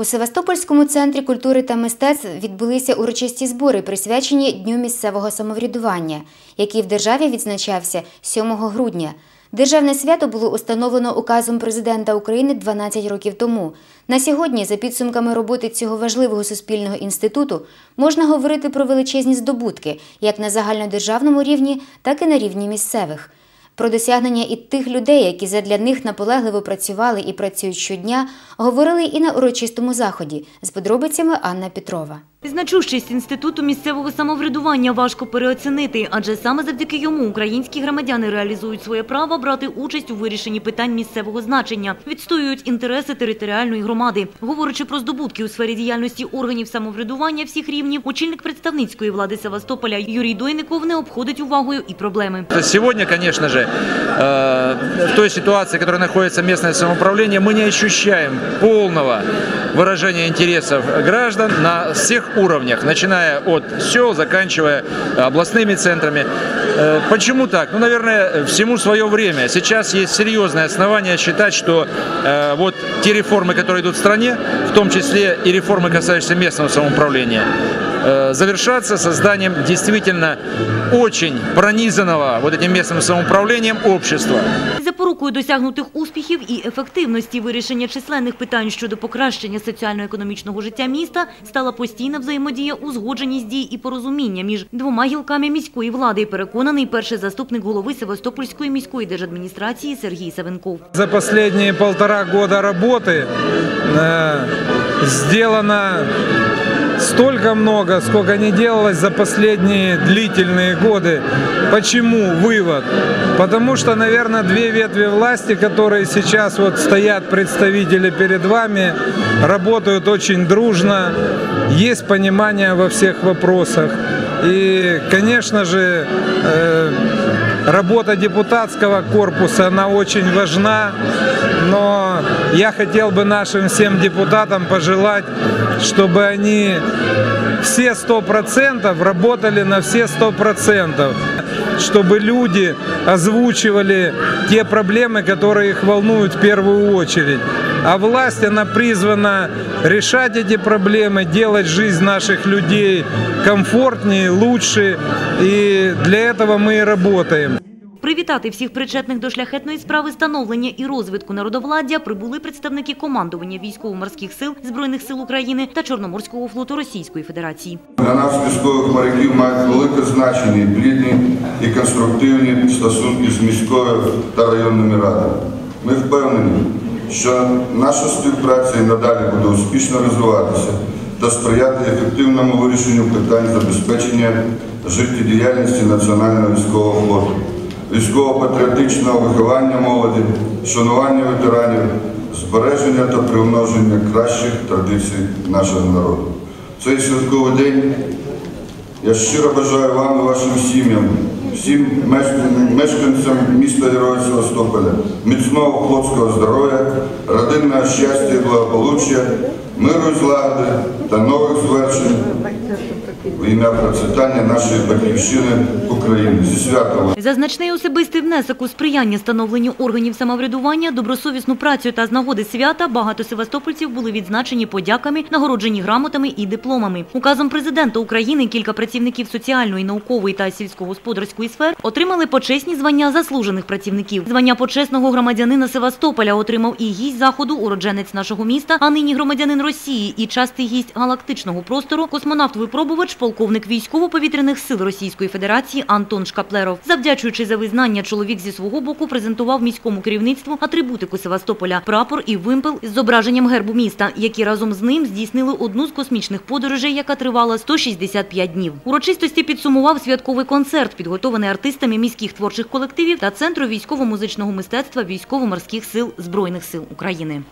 У Севастопольському центрі культури та мистецтв відбулися урочисті збори, присвячені Дню місцевого самоврядування, який в державі відзначався 7 грудня. Державне свято було установлено указом президента України 12 років тому. На сьогодні, за підсумками роботи цього важливого суспільного інституту, можна говорити про величезні здобутки як на загальнодержавному рівні, так і на рівні місцевих. Про досягнення і тих людей, які задля них наполегливо працювали і працюють щодня, говорили і на урочистому заході з подробицями Анна Петрова. Значущість інституту місцевого самоврядування важко переоцінити, адже саме завдяки йому українські громадяни реалізують своє право брати участь у вирішенні питань місцевого значення, відстоюють інтереси територіальної громади. Говорячи про здобутки у сфері діяльності органів самоврядування всіх рівнів, очільник представницької влади Севастополя Юрій Дойников не обходить увагою і проблеми. Сегодня, конечно же, э, в той ситуации, в которой находится местное самоуправление, мы не ощущаем полного выражения интересов граждан на всех уровнях, начиная от сел, заканчивая областными центрами. Э, Почему так? Ну, наверное, всему свое время. Сейчас есть серьезное основание считать, что э, вот те реформы, которые идут в стране, в том числе и реформы, касающиеся местного самоуправления, э, завершаться созданием действительно очень пронизанного вот этим местным самоуправлением общества. Запорукою досягнутих успіхів і ефективності вирішення численних питань щодо покращення соціально-економічного життя міста стала постійна взаємодія, узгодженість дій і порозуміння між двома гілками міської влади. Переконаний перший заступник голови Севастопольської міської держадміністрації Сергій Савенков. За последние полтора года работы э, сделано столько много, сколько не делалось за последние длительные годы. Почему? Вывод. Потому что, наверное, две ветви власти, которые сейчас вот стоят представители перед вами, работают очень дружно, есть понимание во всех вопросах. И, конечно же, э, Работа депутатского корпуса, она очень важна, но я хотел бы нашим всем депутатам пожелать, чтобы они все сто процентов работали на все сто процентов, чтобы люди озвучивали те проблемы, которые их волнуют в первую очередь. А власть, она призвана решать эти проблемы, делать жизнь наших людей комфортнее, лучше. И для этого мы и работаем. Привітати всіх причетних до шляхетної справи становлення і розвитку народовладдя прибули представники командування військово-морських сил Збройних сил України та Чорноморського флоту Російської Федерації. Для нас, військових моряків, мають велике значення плідні і конструктивні стосунки з міською та районними радами. Ми впевнені, що наша співпраця і надалі буде успішно розвиватися та сприяти ефективному вирішенню питань забезпечення життєдіяльності Національного військового флоту, військово-патріотичного виховання молоді, шанування ветеранів, збереження та примноження кращих традицій нашого народу. Цей святковий день я щиро бажаю вам і вашим сім'ям, всім мешканцям міста Героя Севастополя, міцного хлопського здоров'я, родинного щастя і благополуччя, миру і злагоди та нових звершень в ім'я процвітання нашої батьківщини України. Зі святом! За значний особистий внесок у сприяння становленню органів самоврядування, добросовісну працю та з нагоди свята багато севастопольців були відзначені подяками, нагороджені грамотами і дипломами. Указом президента України кілька працівників соціальної, наукової та сільськогосподарської сфер отримали почесні звання заслужених працівників. Звання почесного громадянина Севастополя отримав і гість заходу, уродженець нашого міста, а нині громадянин Росії і частий гість галактичного простору, космонавт-випробувач, полковник військово-повітряних сил Російської Федерації Антон Шкаплеров. Завдячуючи за визнання, чоловік зі свого боку презентував міському керівництву атрибутику Севастополя, прапор і вимпел з зображенням гербу міста, які разом з ним здійснили одну з космічних подорожей, яка тривала 165 днів. Урочистості підсумував святковий концерт, підготований артистами міських творчих колективів та Центру військово-музичного мистецтва військово-морських сил Збройних сил України.